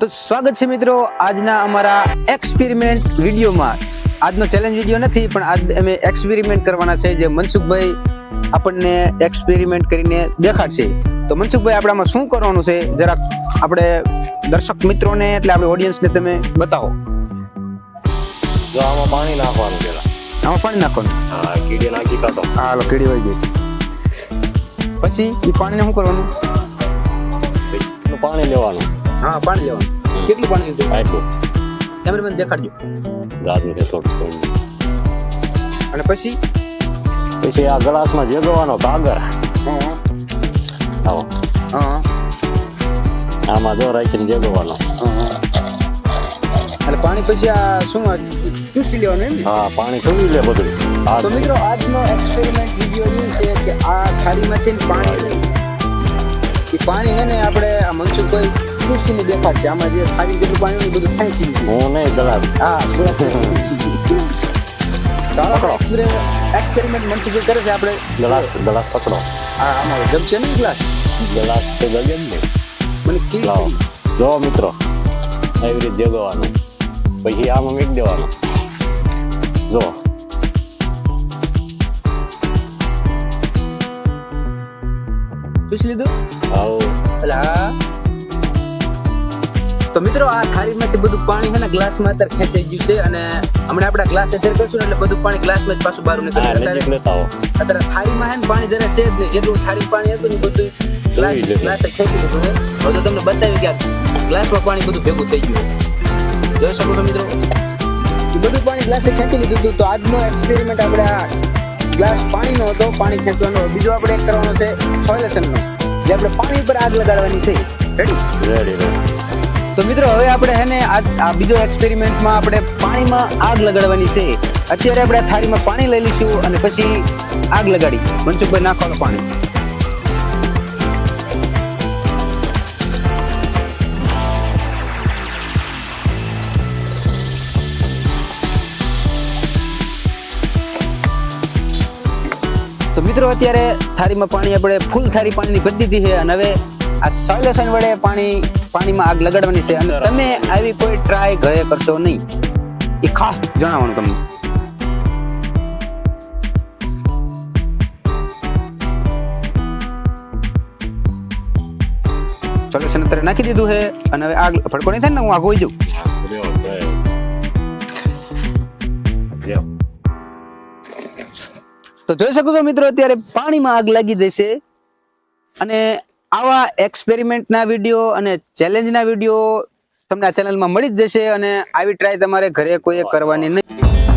તો સ્વાગત છે મિત્રો આજના અમારા એક્સપેરિમેન્ટ વિડીયોમાં. આજનો ચેલેન્જ વીડિયો નથી પણ આજ અમે એક્સપેરિમેન્ટ કરવાના છે જે મનસુખભાઈ આપણને એક્સપેરિમેન્ટ કરીને દેખાડશે. તો મનસુખભાઈ આપણામાં શું કરવાનું છે? જરાક આપણે દર્શક મિત્રોને એટલે આપણે ઓડિયન્સને તમે બતાવો. જો આમાં પાણી નાખવાનું પેલા. આમાં પાણી નાખવાનું? હા કીડી નાખી કાઢો. હા લો કેડી વહી ગઈ. પછી એ પાણીને શું કરવાનું? પાણી લેવાનું. હા પાણી લેવાનું. કેટલું પાણી લીધું? આટલું કેમેરામેન દેખાડજો. ગાજર કે થોડું અને પછી? પછી આ ગ્લાસમાં જેગવાનો કાગર હા. આવો. હા. આમાં જો રાખીને જેગવાનો અને પાણી પછી આ શું ચૂસી લેવાનું એમ ને? હા પાણી ચૂસી લે બધું. તો મિત્રો આજનો એક્સપેરિમેન્ટ વિડિયો એ છે કે આ થાળીમાંથી પાણી પાણી ને આપણે આ મનસુખભાઈ ચૂસીને દેખાડશે આમાં જે ખાલી જેટલું પાણી બધું ખેંચી લીધું હું નહીં ગ્લાસ હા એક્સપેરિમેન્ટ મનસુખભાઈ કરે છે આપણે. ગ્લાસ ગ્લાસ પકડો. આ આમાં જમશે ને ગ્લાસ? ગ્લાસ તો ગમે ને મને કી જો મિત્રો એવી રીતે જેગવાનું. પછી આમાં મીક દેવાનું. જો. ચૂસી લીધું? આવું એટલે હા. તો મિત્રો આ થાળીમાંથી બધું પાણી છે ને ગ્લાસમાં અત્યારે ખેંચાઈ ગયું છે અને હમણાં આપણે ગ્લાસ અત્યારે કરશું ને એટલે બધું પાણી ગ્લાસમાં જ પાછું બહાર નીકળે અત્યારે થાળીમાં છે ને પાણી જરા છે જ નહીં. જેટલું થાળી પાણી હતું ને બધું ગ્લાસ. ખેંચી લીધું છે. તો તમને બતાવી કે ગ્લાસમાં પાણી બધું ભેગું થઈ ગયું જોઈ શકો છો મિત્રો? બધું પાણી ગ્લાસે ખેંચી લીધું હતું. તો આજનો એક્સપેરિમેન્ટ આપણે આ ગ્લાસ પાણીનો હતો પાણી ખેંચવાનો. બીજો આપણે એક કરવાનો છે સોલ્યુશનનો. જે આપણે પાણી પર આગ લગાડવાની છે. રેડી રેડી રેડી તો મિત્રો, હવે આપણે હે ને આ બીજો એક્સપેરિમેન્ટમાં આપણે પાણીમાં આગ લગાડવાની છે. અત્યારે આપણે થાળીમાં પાણી લઈ લઈશું અને પછી આગ લગાડી. મનસુખભાઈ, નાખવાનું પાણી. તો મિત્રો, અત્યારે થાળીમાં પાણી આપણે ફૂલ થાળી પાણીની ભરી દીધી છે અને હવે આ સોલ્યુશન વડે પાણી પાણીમાં આગ લગાડવાની છે અને તમે આવી કોઈ ટ્રાય ઘરે કરશો નહીં. એ ખાસ જણાવવાનું તમને. સોલ્યુશન અત્યારે નાખી દીધું છે અને હવે આગ ભડકો નહીં થાય ને હું આગ હોઈ જાઉં. તો જોઈ શકો છો મિત્રો અત્યારે પાણીમાં આગ લાગી જશે અને આવા એક્સપેરિમેન્ટના વીડિયો અને ચેલેન્જના વીડિયો તમને આ ચેનલમાં મળી જ જશે અને આવી ટ્રાય તમારે ઘરે કોઈએ કરવાની નહીં.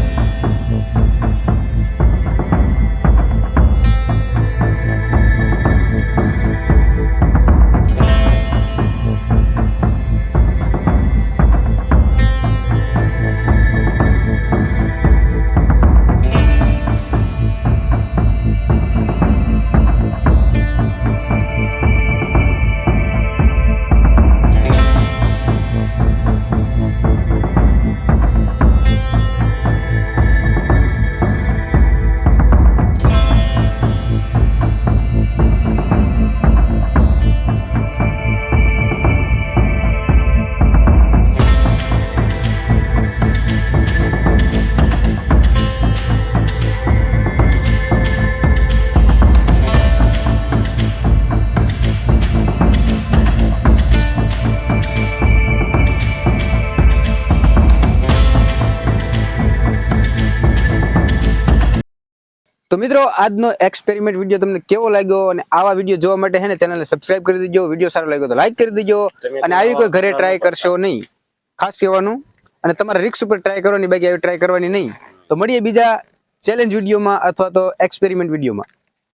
તો મિત્રો આજનો એક્સપેરિમેન્ટ વીડિયો તમને કેવો લાગ્યો અને આવા વીડિયો જોવા માટે હે ને ચેનલને સબસ્ક્રાઇબ કરી દેજો. વીડિયો સારો લાગ્યો તો લાઈક કરી દેજો. અને આવી કોઈ ઘરે ટ્રાય કરશો નહીં. ખાસ કહેવાનું. અને તમારે રિક્સ ઉપર ટ્રાય કરવાની બાકી આવી ટ્રાય કરવાની નહીં. તો મળીએ બીજા ચેલેન્જ વિડીયોમાં અથવા તો એક્સપેરિમેન્ટ વિડીયોમાં